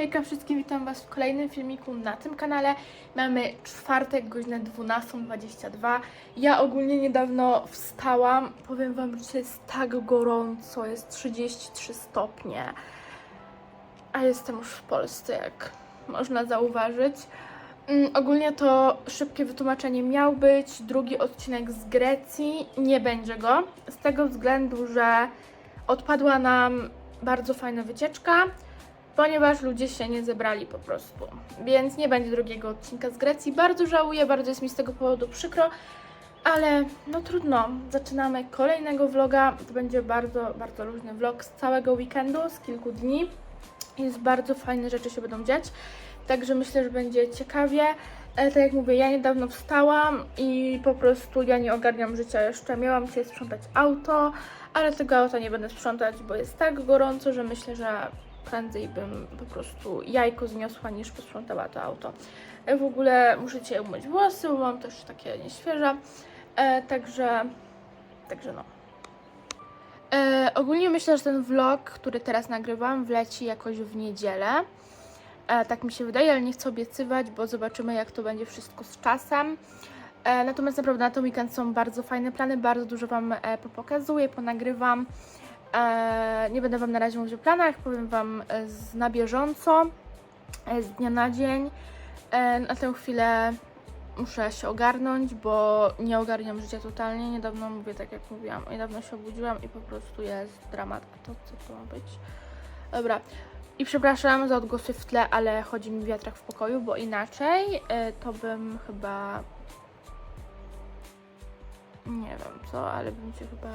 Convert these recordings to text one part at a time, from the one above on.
Hejka wszystkim, witam Was w kolejnym filmiku na tym kanale. Mamy czwartek, godzinę 12.22. Ja ogólnie niedawno wstałam. Powiem Wam, że jest tak gorąco, jest 33 stopnie. A jestem już w Polsce, jak można zauważyć. Mm, ogólnie to szybkie wytłumaczenie miał być. Drugi odcinek z Grecji. Nie będzie go. Z tego względu, że odpadła nam bardzo fajna wycieczka ponieważ ludzie się nie zebrali po prostu. Więc nie będzie drugiego odcinka z Grecji. Bardzo żałuję, bardzo jest mi z tego powodu przykro, ale no trudno. Zaczynamy kolejnego vloga. To będzie bardzo, bardzo luźny vlog z całego weekendu, z kilku dni. Jest bardzo fajne rzeczy się będą dziać, także myślę, że będzie ciekawie. E, tak jak mówię, ja niedawno wstałam i po prostu ja nie ogarniam życia jeszcze. Miałam dzisiaj sprzątać auto, ale tego auta nie będę sprzątać, bo jest tak gorąco, że myślę, że prędzej bym po prostu jajko zniosła niż posprzątała to auto. E, W ogóle muszę dzisiaj umyć włosy, bo mam też takie nieświeże, e, także, także no. E, ogólnie myślę, że ten vlog, który teraz nagrywam, wleci jakoś w niedzielę. E, tak mi się wydaje, ale nie chcę obiecywać, bo zobaczymy, jak to będzie wszystko z czasem. E, natomiast naprawdę na ten weekend są bardzo fajne plany, bardzo dużo Wam e, ponagrywam. E, nie będę Wam na razie mówić o planach, powiem Wam e, z, na bieżąco, e, z dnia na dzień. Na tę chwilę muszę się ogarnąć, bo nie ogarniam życia totalnie. Niedawno mówię, tak jak mówiłam, niedawno się obudziłam i po prostu jest dramat. A to co to ma być? Dobra. I przepraszam za odgłosy w tle, ale chodzi mi wiatrak w pokoju, bo inaczej to bym chyba. Nie wiem co, ale bym się chyba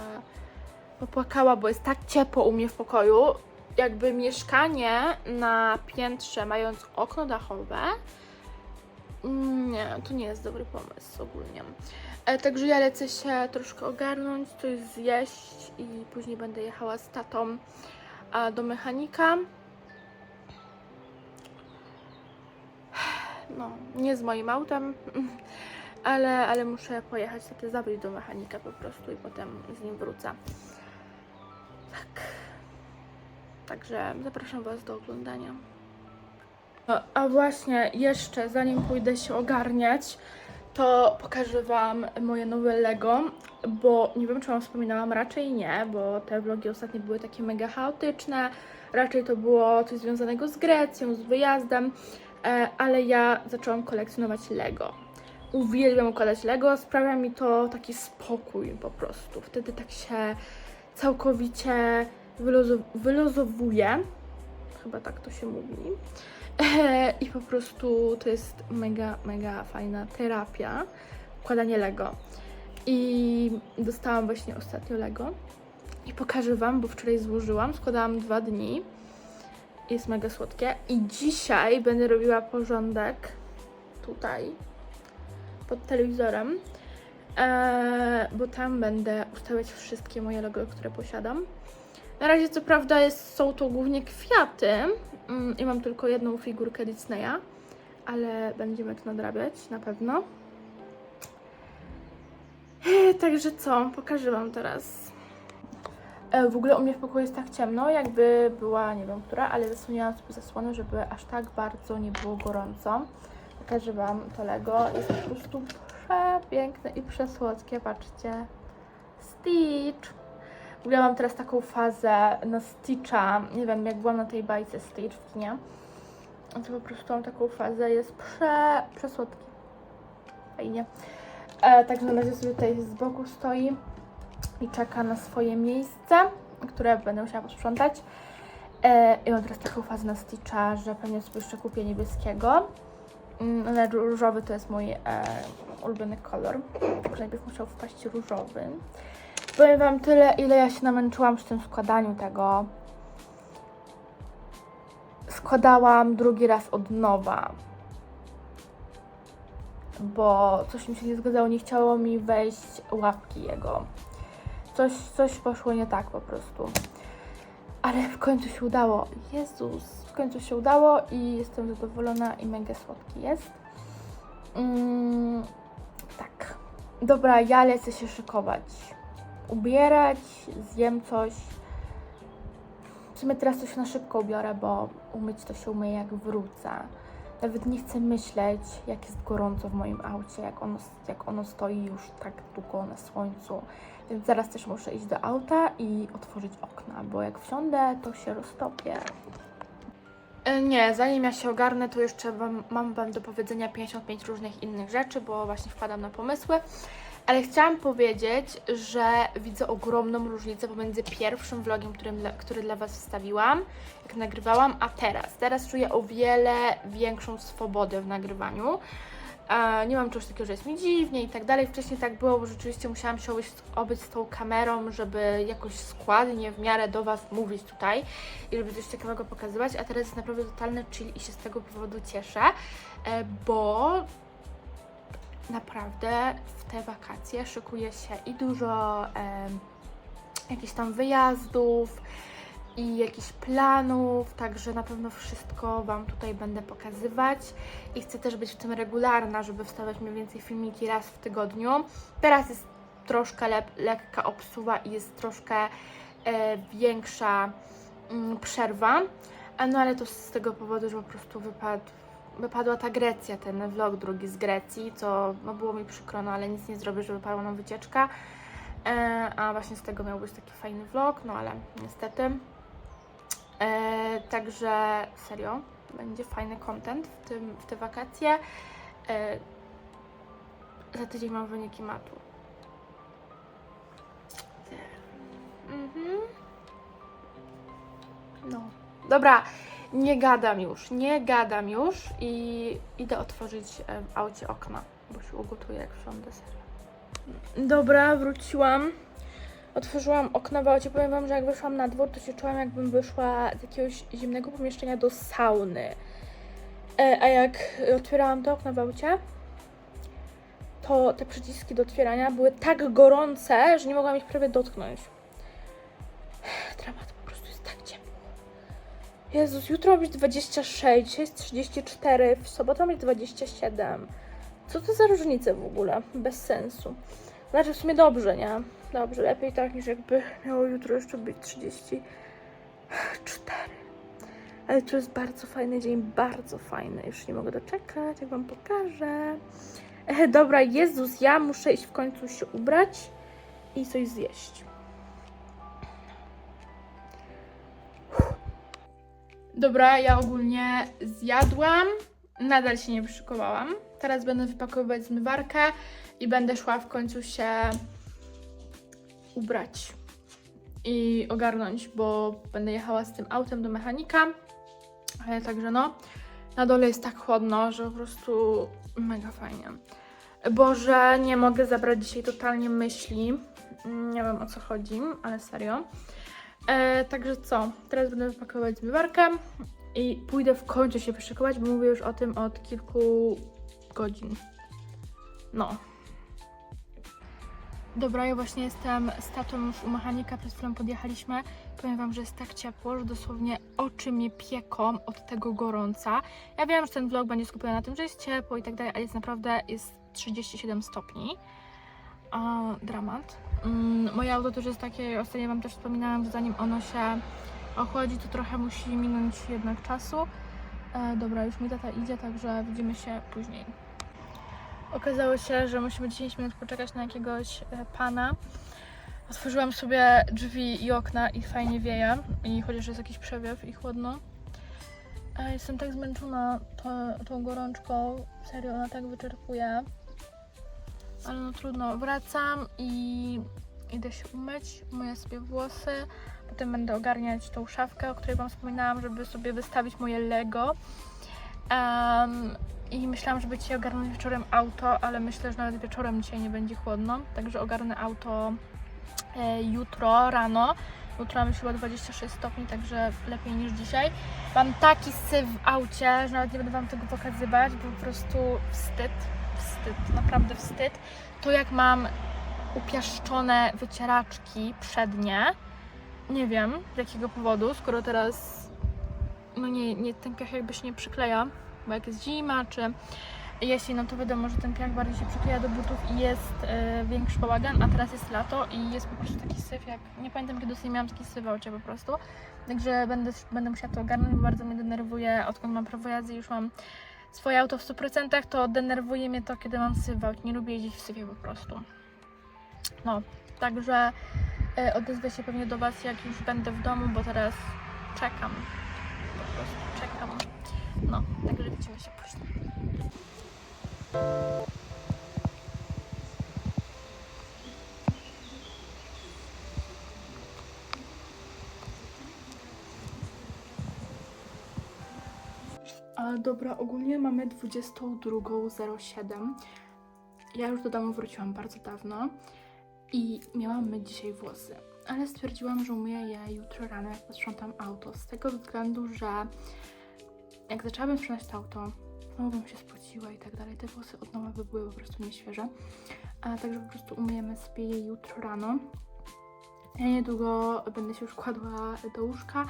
popłakała, bo jest tak ciepło u mnie w pokoju. Jakby mieszkanie na piętrze, mając okno dachowe, mm, nie, to nie jest dobry pomysł ogólnie. E, także ja lecę się troszkę ogarnąć, coś zjeść i później będę jechała z tatą a, do mechanika. No, nie z moim autem, ale, ale muszę pojechać, tatę zawieźć do mechanika po prostu i potem z nim wrócę. Tak. Także zapraszam Was do oglądania. No, a właśnie, jeszcze zanim pójdę się ogarniać, to pokażę Wam moje nowe Lego, bo nie wiem, czy Wam wspominałam, raczej nie, bo te vlogi ostatnie były takie mega chaotyczne, raczej to było coś związanego z Grecją, z wyjazdem, e, ale ja zaczęłam kolekcjonować Lego. Uwielbiam układać Lego, sprawia mi to taki spokój po prostu. Wtedy tak się całkowicie wyluzu- wyluzowuje. Chyba tak to się mówi. I po prostu to jest mega, mega fajna terapia. Układanie Lego. I dostałam właśnie ostatnio Lego. I pokażę Wam, bo wczoraj złożyłam. Składałam dwa dni. Jest mega słodkie. I dzisiaj będę robiła porządek tutaj pod telewizorem. Eee, bo tam będę ustawiać wszystkie moje logo, które posiadam. Na razie co prawda jest, są to głównie kwiaty mm, i mam tylko jedną figurkę Disneya, ale będziemy to nadrabiać na pewno. Eee, Także co, pokażę Wam teraz. E, w ogóle u mnie w pokoju jest tak ciemno, jakby była, nie wiem która, ale zasłoniłam sobie zasłonę, żeby aż tak bardzo nie było gorąco. Pokażę Wam to Lego, jest po prostu przepiękne i przesłodkie, patrzcie. Stitch! W ogóle mam teraz taką fazę na Stitcha, nie wiem, jak byłam na tej bajce Stitch w kinie, to po prostu mam taką fazę, jest prze, przesłodki. Fajnie. E, także na razie sobie tutaj z boku stoi i czeka na swoje miejsce, które będę musiała posprzątać. E, I mam teraz taką fazę na Stitcha, że pewnie sobie jeszcze kupię niebieskiego. Mm, Ale różowy to jest mój e, ulubiony kolor. Także najpierw musiał wpaść różowy. Powiem Wam tyle, ile ja się namęczyłam przy tym składaniu tego. Składałam drugi raz od nowa. Bo coś mi się nie zgadzało, nie chciało mi wejść łapki jego. Coś, coś poszło nie tak po prostu. Ale w końcu się udało. Jezus, w końcu się udało i jestem zadowolona i mega słodki jest. Mm, tak. Dobra, ja lecę się szykować. Ubierać, zjem coś. W sumie teraz się na szybko ubiorę, bo umyć to się umyję jak wrócę. Nawet nie chcę myśleć, jak jest gorąco w moim aucie, jak ono, jak ono stoi już tak długo na słońcu. Więc zaraz też muszę iść do auta i otworzyć okna, bo jak wsiądę, to się roztopię. E, Nie, zanim ja się ogarnę, to jeszcze mam Wam do powiedzenia 55 różnych innych rzeczy, bo właśnie wpadam na pomysły. Ale chciałam powiedzieć, że widzę ogromną różnicę pomiędzy pierwszym vlogiem, który dla Was wstawiłam, jak nagrywałam, a teraz. Teraz czuję o wiele większą swobodę w nagrywaniu. E, nie mam czegoś takiego, że jest mi dziwnie i tak dalej. Wcześniej tak było, bo rzeczywiście musiałam się obyć, obyć z tą kamerą, żeby jakoś składnie, w miarę do Was mówić tutaj i żeby coś ciekawego pokazywać, a teraz jest naprawdę totalny chill i się z tego powodu cieszę, e, bo naprawdę w te wakacje szykuje się i dużo em, jakichś tam wyjazdów i jakichś planów, także na pewno wszystko Wam tutaj będę pokazywać i chcę też być w tym regularna, żeby wstawiać mniej więcej filmiki raz w tygodniu. Teraz jest troszkę lep, lekka obsuwa i jest troszkę e, większa mm, przerwa, no ale to z tego powodu, że po prostu wypadł wypadła ta Grecja, ten vlog drugi z Grecji, co no, było mi przykro, no ale nic nie zrobię, że wypadła nam wycieczka. E, a właśnie z tego miał być taki fajny vlog, no ale niestety. E, także serio, będzie fajny content w, tym, w te wakacje. E, za tydzień mam wyniki matu. Mhm. No. Dobra, nie gadam już, nie gadam już i idę otworzyć w aucie okna, bo się ugotuję jak wsiądę serio. Dobra, wróciłam. Otworzyłam okno w aucie. Powiem Wam, że jak wyszłam na dwór, to się czułam jakbym wyszła z jakiegoś zimnego pomieszczenia do sauny. E, a jak otwierałam to okno w aucie, to te przyciski do otwierania były tak gorące, że nie mogłam ich prawie dotknąć. Jezus, jutro ma być 26, dzisiaj jest 34, w sobotę ma być 27. Co to za różnice w ogóle? Bez sensu. Znaczy w sumie dobrze, nie? Dobrze, lepiej tak niż jakby miało jutro jeszcze być 34. Ale to jest bardzo fajny dzień, bardzo fajny. Już nie mogę doczekać, jak Wam pokażę. E, dobra, Jezus, ja muszę iść w końcu się ubrać i coś zjeść. Dobra, ja ogólnie zjadłam, nadal się nie przyszykowałam. Teraz będę wypakowywać zmywarkę i będę szła w końcu się ubrać i ogarnąć, bo będę jechała z tym autem do mechanika. Ale także no, na dole jest tak chłodno, że po prostu mega fajnie. Boże, nie mogę zabrać dzisiaj totalnie myśli. Nie wiem o co chodzi, ale serio. E, także co? Teraz będę wypakować zmywarkę i pójdę w końcu się wyszykować, bo mówię już o tym od kilku godzin. No. Dobra, ja właśnie jestem z tatą już u mechanika, przed chwilą podjechaliśmy. Powiem Wam, że jest tak ciepło, że dosłownie oczy mnie pieką od tego gorąca. Ja wiem, że ten vlog będzie skupiony na tym, że jest ciepło i tak dalej, ale jest naprawdę jest 37 stopni. A, dramat. Mm, moje auto też jest takie, ostatnio Wam też wspominałam, że zanim ono się ochłodzi, to trochę musi minąć jednak czasu. E, dobra, już mi tata idzie, także widzimy się później. Okazało się, że musimy 10 minut poczekać na jakiegoś e, pana. Otworzyłam sobie drzwi i okna i fajnie wieje, i chociaż jest jakiś przewiew i chłodno. E, jestem tak zmęczona to, tą gorączką, serio, ona tak wyczerpuje. Ale no trudno, wracam i idę się umyć, myję sobie włosy, potem będę ogarniać tą szafkę, o której Wam wspominałam, żeby sobie wystawić moje Lego. Em, I myślałam, żeby dzisiaj ogarnąć wieczorem auto, ale myślę, że nawet wieczorem dzisiaj nie będzie chłodno, także ogarnę auto e, jutro rano. Jutro mamy chyba 26 stopni, także lepiej niż dzisiaj. Mam taki syf w aucie, że nawet nie będę Wam tego pokazywać, bo po prostu wstyd, wstyd, naprawdę wstyd. To jak mam upiaszczone wycieraczki przednie, nie wiem z jakiego powodu, skoro teraz no nie, nie ten piach jakby się nie przykleja, bo jak jest zima, czy jesień, no to wiadomo, że ten piach bardziej się przykleja do butów i jest e, większy bałagan, a teraz jest lato i jest po prostu taki syf, jak nie pamiętam kiedy sobie miałam taki syf w po prostu. Także będę, będę musiała to ogarnąć, bo bardzo mnie denerwuje, odkąd mam prawo jazdy już mam swoje auto w 100%, to denerwuje mnie to, kiedy mam aucie. Nie lubię jeździć w syfie po prostu. No, także e, odezwę się pewnie do Was, jak już będę w domu, bo teraz czekam. Po prostu czekam. No, także widzimy się później. A dobra, ogólnie mamy 22.07. Ja już do domu wróciłam bardzo dawno i miałam myć dzisiaj włosy, ale stwierdziłam, że umyję je jutro rano, jak posprzątam auto, z tego względu, że jak zaczęłabym sprzątać to auto, znowu bym się spociła i tak dalej, te włosy od nowa by były po prostu nieświeże, a także po prostu umyjemy sobie je jutro rano. Ja niedługo będę się już kładła do łóżka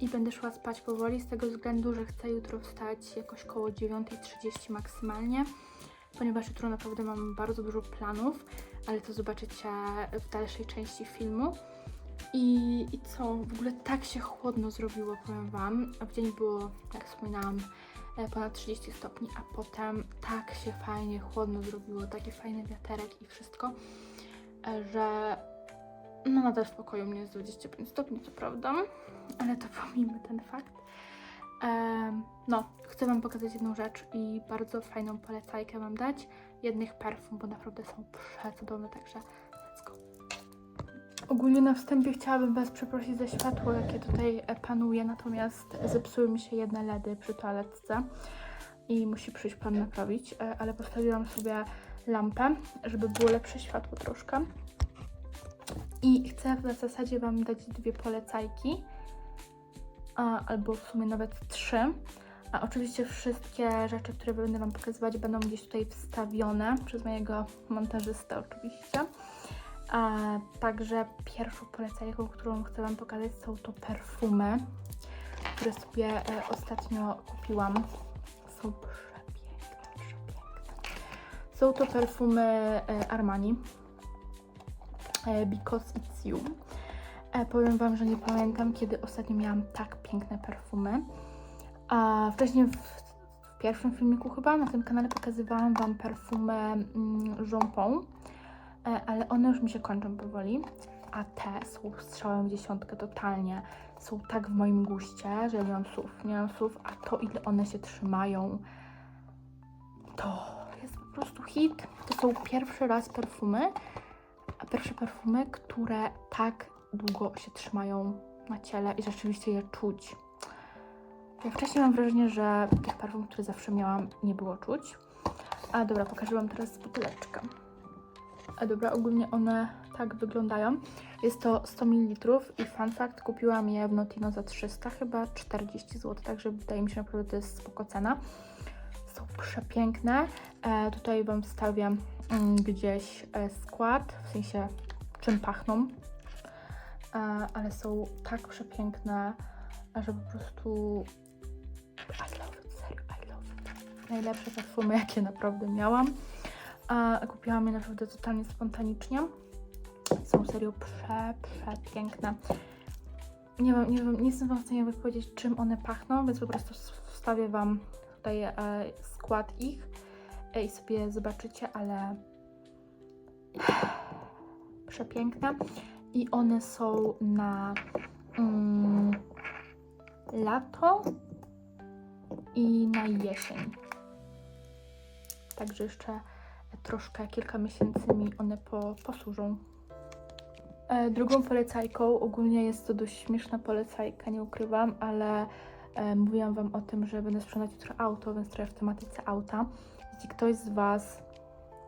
i będę szła spać powoli, z tego względu, że chcę jutro wstać jakoś koło 9.30 maksymalnie, ponieważ jutro naprawdę mam bardzo dużo planów, ale to zobaczycie w dalszej części filmu. I, I co? W ogóle tak się chłodno zrobiło, powiem Wam. W dzień było, jak wspominałam, e, ponad 30 stopni, a potem tak się fajnie chłodno zrobiło, taki fajny wiaterek i wszystko, e, że no nadal w pokoju mnie jest 25 stopni, co prawda, ale to pomijmy ten fakt. Em, no, chcę Wam pokazać jedną rzecz i bardzo fajną polecajkę Wam dać. Jednych perfum, bo naprawdę są przecudowne, także let's go. Ogólnie na wstępie chciałabym Was przeprosić za światło, jakie tutaj e, panuje, natomiast zepsuły mi się jedne LEDy przy toaletce i musi przyjść Pan naprawić, e, ale postawiłam sobie lampę, żeby było lepsze światło troszkę. I chcę w zasadzie Wam dać dwie polecajki, a, albo w sumie nawet trzy. A oczywiście wszystkie rzeczy, które będę Wam pokazywać, będą gdzieś tutaj wstawione przez mojego montażystę oczywiście. A, także pierwszą polecajką, którą chcę Wam pokazać są to perfumy, które sobie e, ostatnio kupiłam. Są przepiękne, przepiękne. Są to perfumy e, Armani. Because It's You. E, powiem Wam, że nie pamiętam, kiedy ostatnio miałam tak piękne perfumy. A wcześniej w, w pierwszym filmiku chyba na tym kanale pokazywałam Wam perfumy mm, Jean Paul, e, ale one już mi się kończą powoli. A te są strzałem w dziesiątkę totalnie. Są tak w moim guście, że nie mam słów. Nie mam słów, a to ile one się trzymają, to jest po prostu hit. To są pierwszy raz perfumy, a pierwsze perfumy, które tak długo się trzymają na ciele i rzeczywiście je czuć. Ja wcześniej mam wrażenie, że tych perfum, które zawsze miałam, nie było czuć. A dobra, pokażę Wam teraz buteleczkę. A dobra, ogólnie one tak wyglądają. Jest to 100 ml i fun fact, kupiłam je w Notino za 300, chyba 40 zł, także wydaje mi się naprawdę, to jest spoko cena. Są przepiękne. E, tutaj Wam wstawię mm, gdzieś e, skład, w sensie czym pachną. E, ale są tak przepiękne, że po prostu I love it, serio, I love it. Najlepsze perfumy, jakie naprawdę miałam. A kupiłam je naprawdę totalnie spontanicznie. Są serio prze, przepiękne. Nie, wiem, nie, wiem, nie jestem Wam w stanie wypowiedzieć, czym one pachną, więc po prostu wstawię Wam tutaj e, skład ich e, i sobie zobaczycie, ale przepiękne. I one są na mm, lato i na jesień. Także jeszcze troszkę, kilka miesięcy mi one po, posłużą. E, drugą polecajką, ogólnie jest to dość śmieszna polecajka, nie ukrywam, ale e, mówiłam Wam o tym, że będę sprzedać jutro auto, więc trochę w tematyce auta. Jeśli ktoś z Was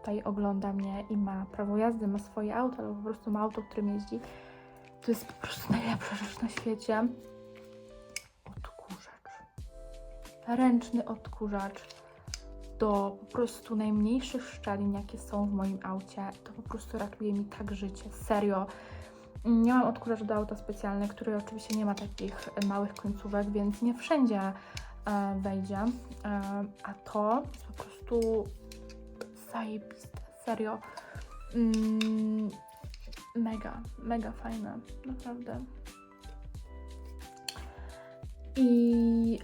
tutaj ogląda mnie i ma prawo jazdy, ma swoje auto, albo po prostu ma auto, którym jeździ, to jest po prostu najlepsza rzecz na świecie. Odkurzacz. Ręczny odkurzacz do po prostu najmniejszych szczelin, jakie są w moim aucie. To po prostu ratuje mi tak życie. Serio. Nie mam odkurzacza do auta specjalny, który oczywiście nie ma takich małych końcówek, więc nie wszędzie e, wejdzie. E, a to jest po prostu zajebiste, serio. Mm, mega, mega fajne, naprawdę. I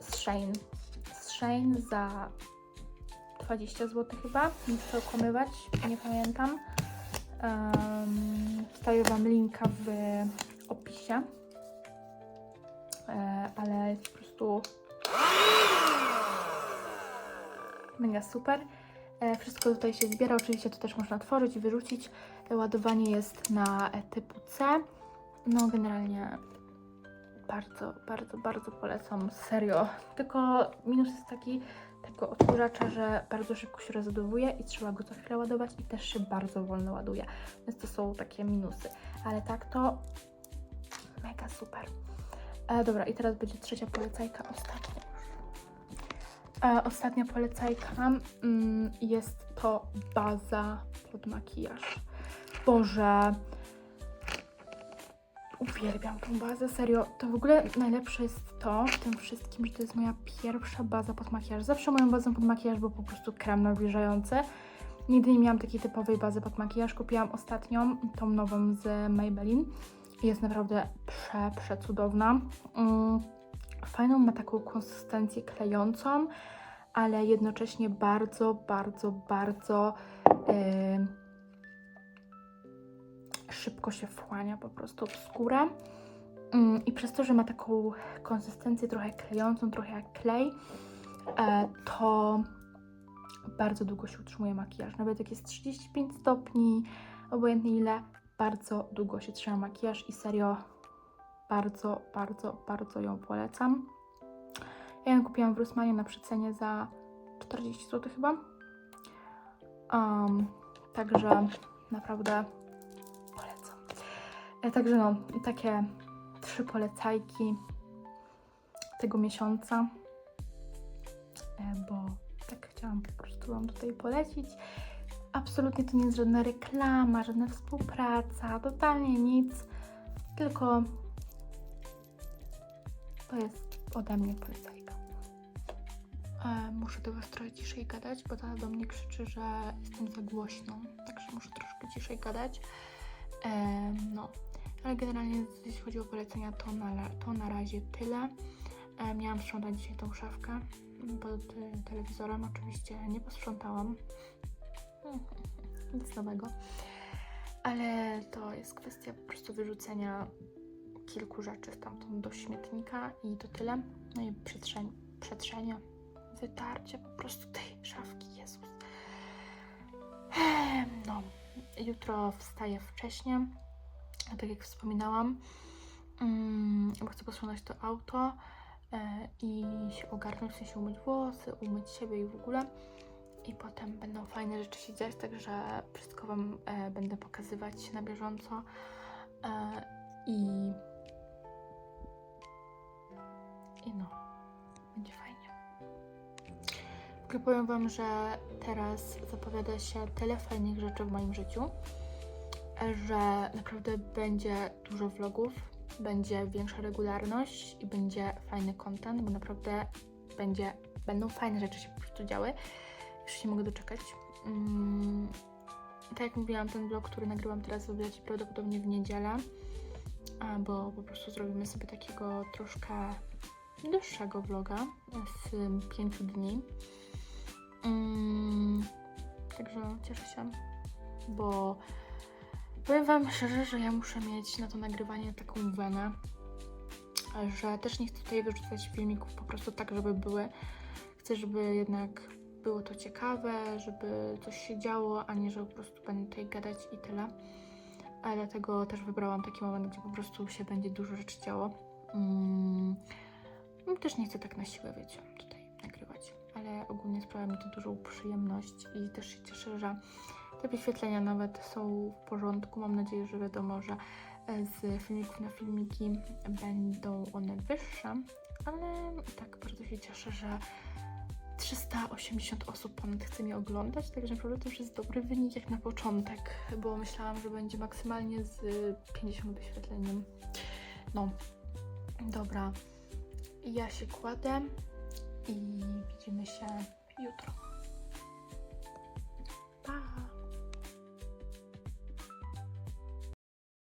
z Shane. Z Shane za 20 zł chyba, nie chcę okłamywać, nie pamiętam. Um, Wam linka w opisie. E, ale jest po prostu mega super. E, wszystko tutaj się zbiera, oczywiście to też można otworzyć wyrzucić. Ładowanie jest na typu C. No generalnie bardzo, bardzo, bardzo polecam, serio. Tylko minus jest taki tego odkurzacza, że bardzo szybko się rozładowuje i trzeba go co chwilę ładować i też się bardzo wolno ładuje. Więc to są takie minusy. Ale tak to mega super. E, dobra, i teraz będzie trzecia polecajka, ostatnia. E, ostatnia polecajka mm, jest to baza pod makijaż. Boże, uwielbiam tą bazę, serio. To w ogóle najlepsze jest to w tym wszystkim, że to jest moja pierwsza baza pod makijaż. Zawsze moją bazą pod makijaż był po prostu krem nawilżający. Nigdy nie miałam takiej typowej bazy pod makijaż. Kupiłam ostatnią, tą nową z Maybelline. Jest naprawdę prze, przecudowna. Mm, fajną ma taką konsystencję klejącą, ale jednocześnie bardzo, bardzo, bardzo yy, szybko się wchłania po prostu w skórę. Mm, I przez to, że ma taką konsystencję trochę klejącą, trochę jak klej, e, to bardzo długo się utrzymuje makijaż. Nawet jak jest 35 stopni, obojętnie ile, bardzo długo się trzyma makijaż i serio bardzo, bardzo, bardzo ją polecam. Ja ją kupiłam w Rossmanie na przecenie za 40 zł chyba. Um, także naprawdę polecam. E, także no, takie trzy polecajki tego miesiąca, e, bo tak chciałam po prostu Wam tutaj polecić. Absolutnie to nie jest żadna reklama, żadna współpraca, totalnie nic, tylko to jest ode mnie polecajka. E, muszę do Was trochę ciszej gadać, bo ta do mnie krzyczy, że jestem za głośną, także muszę troszkę ciszej gadać. E, no, ale generalnie jeśli chodzi o polecenia, to na, to na razie tyle. E, miałam sprzątać dzisiaj tą szafkę pod telewizorem. Oczywiście nie posprzątałam. Nic nowego. Ale to jest kwestia po prostu wyrzucenia kilku rzeczy stamtąd do śmietnika i to tyle. No i przetrzeń, przetrzenie, wytarcie po prostu tej szafki. Jezus. Em, No, jutro wstaję wcześnie, tak jak wspominałam, mm, bo chcę posprzątać to auto e, i się ogarnąć, w sensie umyć włosy, umyć siebie i w ogóle. I potem będą fajne rzeczy się dziać, także wszystko Wam e, będę pokazywać na bieżąco. E, I i no, będzie fajnie. W powiem Wam, że teraz zapowiada się tyle fajnych rzeczy w moim życiu, że naprawdę będzie dużo vlogów, będzie większa regularność i będzie fajny content, bo naprawdę będzie, będą fajne rzeczy się po prostu działy. Już się nie mogę doczekać. Mm, tak jak mówiłam, ten vlog, który nagrywam teraz, wyleci prawdopodobnie w niedzielę, bo po prostu zrobimy sobie takiego troszkę dłuższego vloga z pięciu dni. Mm, także cieszę się, bo powiem Wam szczerze, że ja muszę mieć na to nagrywanie taką wenę, że też nie chcę tutaj wyrzucać filmików po prostu tak, żeby były. Chcę, żeby jednak było to ciekawe, żeby coś się działo, a nie, że po prostu będę tutaj gadać i tyle. Ale dlatego też wybrałam taki moment, gdzie po prostu się będzie dużo rzeczy działo. Mm. Też nie chcę tak na siłę, wiecie, tutaj nagrywać, ale ogólnie sprawia mi to dużą przyjemność i też się cieszę, że te wyświetlenia nawet są w porządku. Mam nadzieję, że wiadomo, że e, z filmików na filmiki będą one wyższe, ale tak bardzo się cieszę, że 380 osób ponad chce mnie oglądać, także naprawdę to już jest dobry wynik jak na początek, bo myślałam, że będzie maksymalnie z y, 50 wyświetleniem. No, dobra. Ja się kładę i widzimy się jutro. Pa!